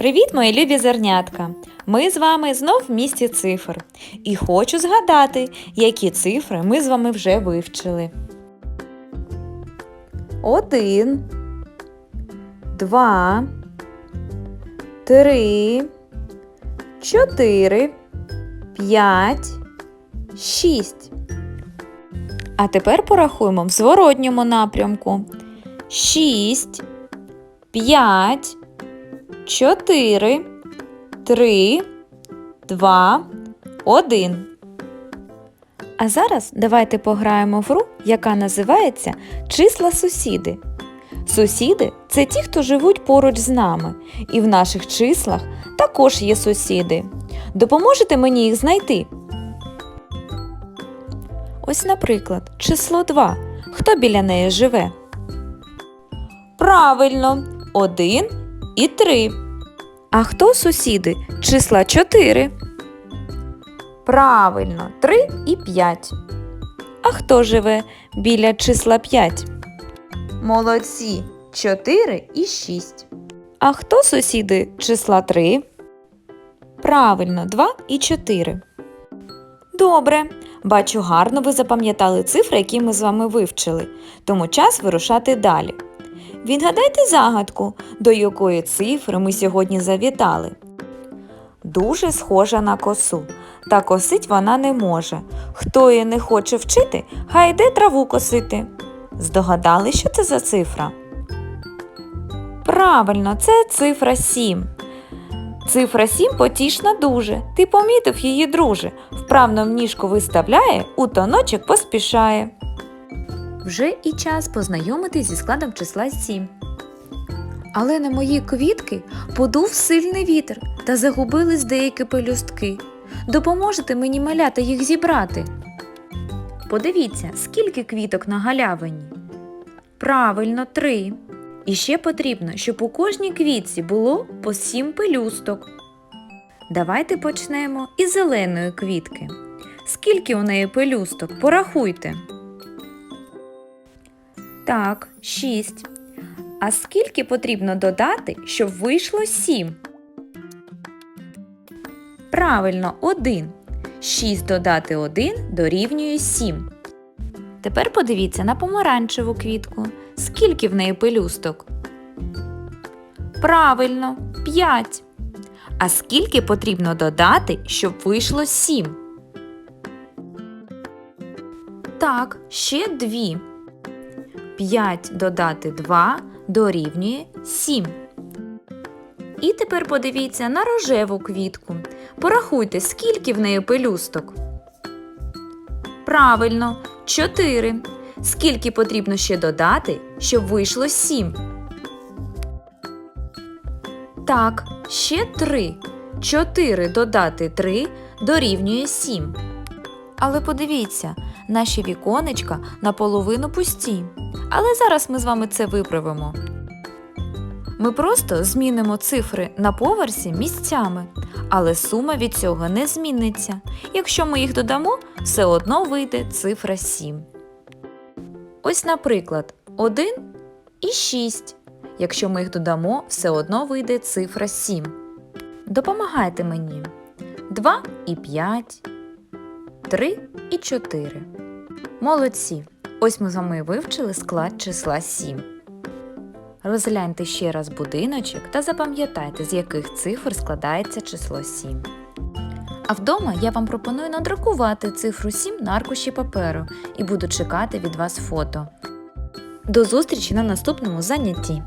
Привіт, мої любі зернятка! Ми з вами знов в місті цифр. І хочу згадати, які цифри ми з вами вже вивчили. Один, два, три, чотири, п'ять, шість. А тепер порахуємо в зворотньому напрямку. Шість, п'ять. 4, 3, 2, 1. А зараз давайте пограємо в гру, яка називається Числа сусіди. Сусіди це ті, хто живуть поруч з нами, і в наших числах також є сусіди. Допоможете мені їх знайти? Ось, наприклад, число 2. Хто біля неї живе? Правильно, 1 і 3. А хто сусіди? Числа 4. Правильно, 3 і 5. А хто живе біля числа 5? Молодці, 4 і 6. А хто сусіди числа 3? Правильно, 2 і 4. Добре. Бачу, гарно ви запам'ятали цифри, які ми з вами вивчили. Тому час вирушати далі. Відгадайте загадку, до якої цифри ми сьогодні завітали. Дуже схожа на косу, та косить вона не може. Хто її не хоче вчити, хай йде траву косити. Здогадали, що це за цифра? Правильно, це цифра 7. Цифра 7 потішна дуже. Ти помітив її, друже. Вправно в ніжку виставляє, у тоночок поспішає. Вже і час познайомитись зі складом числа 7. Але на мої квітки подув сильний вітер та загубились деякі пелюстки. Допоможете мені маляти їх зібрати. Подивіться, скільки квіток на галявині. Правильно, три. І ще потрібно, щоб у кожній квітці було по сім пелюсток. Давайте почнемо із зеленої квітки. Скільки у неї пелюсток? Порахуйте. Так, 6. А скільки потрібно додати, щоб вийшло 7? Правильно, 1. 6 додати 1 дорівнює 7. Тепер подивіться на помаранчеву квітку. Скільки в неї пелюсток? Правильно, 5. А скільки потрібно додати, щоб вийшло 7? Так, ще 2. 5 додати 2 дорівнює 7. І тепер подивіться на рожеву квітку. Порахуйте, скільки в неї пелюсток. Правильно, 4. Скільки потрібно ще додати, щоб вийшло 7? Так, ще 3. 4 додати 3 дорівнює 7. Але подивіться, наші віконечка наполовину пусті. Але зараз ми з вами це виправимо. Ми просто змінимо цифри на поверсі місцями, але сума від цього не зміниться. Якщо ми їх додамо, все одно вийде цифра 7. Ось, наприклад, 1 і 6. Якщо ми їх додамо, все одно вийде цифра 7. Допомагайте мені. 2 і 5, 3 і 4. Молодці! Ось ми з вами вивчили склад числа 7. Розгляньте ще раз будиночок та запам'ятайте, з яких цифр складається число 7. А вдома я вам пропоную надрукувати цифру 7 на аркуші паперу і буду чекати від вас фото. До зустрічі на наступному занятті!